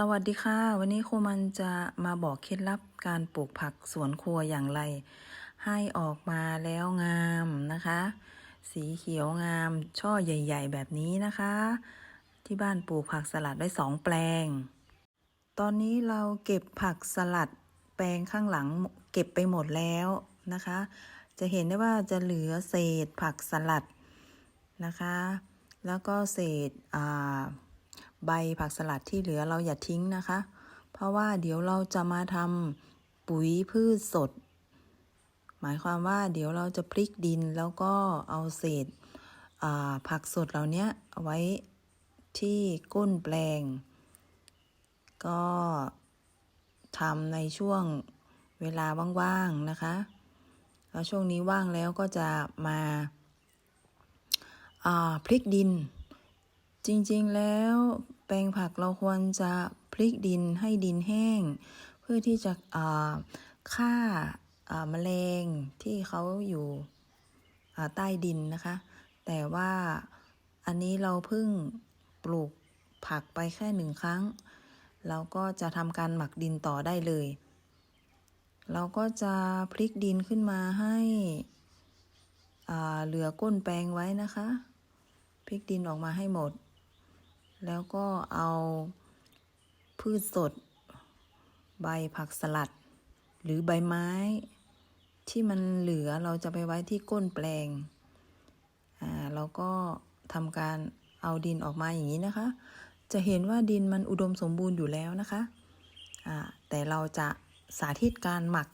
สวัสดีค่ะ วันนี้ครูมันจะมาบอกเคล็ดลับการปลูกผักสวนครัวอย่างไร ให้ออกมาแล้วงามนะคะ สีเขียวงามช่อใหญ่ ๆ แบบนี้นะคะ ที่บ้านปลูกผักสลัดได้สองแปลง ตอนนี้เราเก็บผักสลัดแปลงข้างหลังเก็บไปหมดแล้วนะคะ จะเห็นได้ว่าจะเหลือเศษผักสลัดนะคะ แล้วก็เศษอ่า ใบผักสลัดที่เหลือเราอย่าทิ้งนะคะ เพราะว่าเดี๋ยวเราจะมาทำปุ๋ยพืชสด หมายความว่าเดี๋ยวเราจะพลิกดินแล้วก็เอาเศษผักสดเหล่านี้เอาไว้ที่ก้นแปลง ก็ทำในช่วงเวลาว่างๆนะคะ แล้วช่วงนี้ว่างแล้วก็จะมาาพลิกดิน จริงๆแล้วแปลงผักเราควรจะพลิกดินให้ดินแห้ง เพื่อที่จะอ่าฆ่าอ่าแมลงที่เขาอยู่ใต้ดินนะคะ แต่ว่าอันนี้เราเพิ่งปลูกผักไปแค่หนึ่งครั้ง เราก็จะทำการหมักดินต่อได้เลย เราก็จะพลิกดินขึ้นมาให้เหลือก้นแปลงไว้นะคะ พลิกดินออกมาให้หมด แล้วก็เอาพืชสด ใบผักสลัด หรือใบไม้ ที่มันเหลือเราจะไปไว้ที่ก้นแปลง อ่าเราก็ทำการเอาดินออกมาอย่างนี้นะคะ จะเห็นว่าดินมันอุดมสมบูรณ์อยู่แล้วนะคะ อ่าแต่เราจะสาธิตการหมัก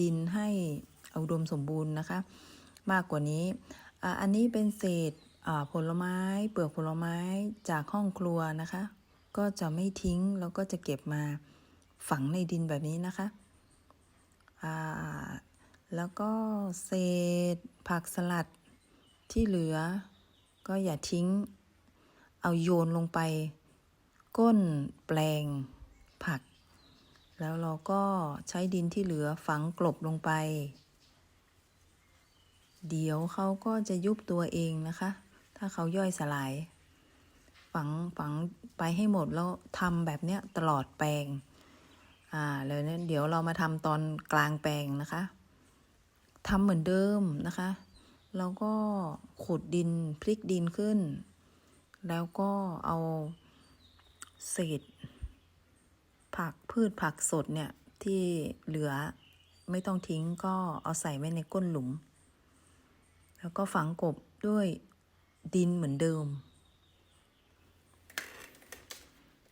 ดินให้อุดมสมบูรณ์นะคะ มากกว่านี้อ่าอันนี้เป็นเศษ ผลไม้เปลือกผลไม้จากห้องครัวนะคะ ก็จะไม่ทิ้งแล้วก็จะเก็บมาฝังในดินแบบนี้นะคะแล้วก็เศษผักสลัดที่เหลือ ก็อย่าทิ้ง เอาโยนลงไป ก้นแปลงผัก แล้วเราก็ใช้ดินที่เหลือฝังกลบลงไป เดี๋ยวเขาก็จะยุบตัวเองนะคะ ถ้าเขาย่อยสลาย ฝังฝังไปให้หมดแล้วทำแบบเนี้ยตลอดแปลง อ่าแล้วเนี่ยเดี๋ยวเรามาทำตอนกลางแปลงนะคะทำเหมือนเดิมนะคะ แล้วก็ขุดดินพลิกดินขึ้น แล้วก็เอาเศษผักพืชผักสดเนี่ยที่เหลือไม่ต้องทิ้งก็เอาใส่ไว้ในก้นหลุม แล้วก็ฝังกบด้วย ดินเหมือนเดิม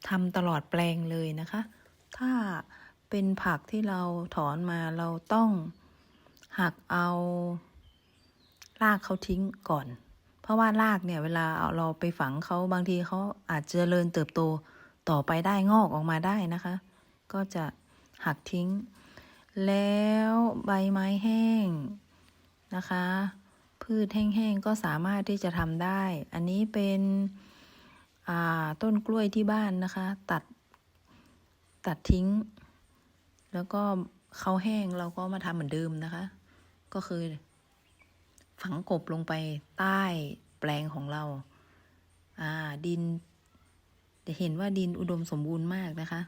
ทำตลอดแปลงเลยนะคะ ถ้าเป็นผักที่เราถอนมาเราต้องหักเอารากเขาทิ้งก่อน เพราะว่ารากเนี่ยเวลาเอาเราไปฝังเขาบางทีเขาอาจจะเจริญเติบโตต่อไปได้งอกออกมาได้นะคะ ก็จะหักทิ้ง แล้วใบไม้แห้งนะคะ พืชแห้งๆก็สามารถที่จะทำได้ อันนี้เป็นต้นกล้วยที่บ้านนะคะ ตัดตัดทิ้ง แล้วก็เขาแห้งเราก็มาทำเหมือนเดิมนะคะ ก็คือ ฝังกบลงไปใต้แปลงของเราอ่าดิน จะเห็นว่าดินอุดมสมบูรณ์มากนะคะ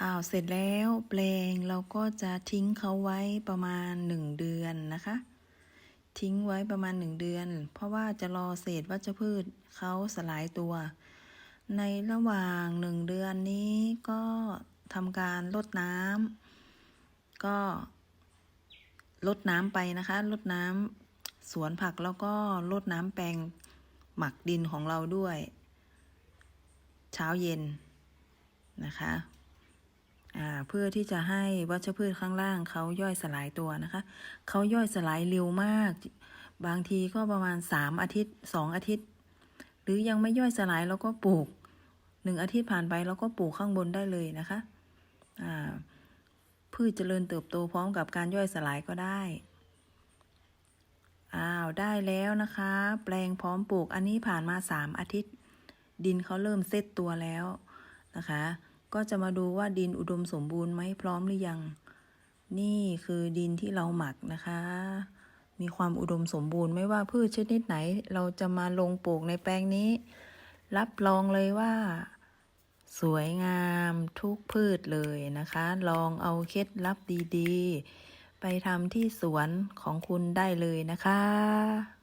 อ้าวเสร็จแล้วแปลงเราก็จะทิ้งเขาไว้ประมาณหนึ่งเดือนนะคะ ทิ้งไว้ประมาณหนึ่งเดือน เพราะว่าจะรอเศษวัชพืชเขาสลายตัว ในระหว่างหนึ่งเดือนนี้ก็ทำการลดน้ำก็ลดน้ำไปนะคะลดน้ำสวนผักแล้วก็ลดน้ำแปลงหมักดินของเราด้วย เช้าเย็นนะคะ เพื่อที่จะให้วัชพืชข้างล่างเขาย่อยสลายตัวนะคะเขาย่อยสลายเร็วมาก บางทีก็ประมาณสามอาทิตย์สองอาทิตย์ หรือยังไม่ย่อยสลายเราก็ปลูกหนึ่งอาทิตย์ผ่านไปเราก็ปลูกข้างบนได้เลยนะคะพืชเจริญเติบโตพร้อมกับการย่อยสลายก็ได้อ้าวได้แล้วนะคะ แปลงพร้อมปลูกอันนี้ผ่านมาสามอาทิตย์ ดินเขาเริ่มเซตตัวแล้วนะคะ ก็จะมาดูว่าดินอุดมสมบูรณ์ไหมพร้อมหรือยัง นี่คือดินที่เราหมักนะคะ มีความอุดมสมบูรณ์ไม่ว่าพืชชนิดไหน เราจะมาลงปลูกในแปลงนี้ รับรองเลยว่า สวยงามทุกพืชเลยนะคะ ลองเอาเคล็ดลับดีๆ ไปทำที่สวนของคุณได้เลยนะคะ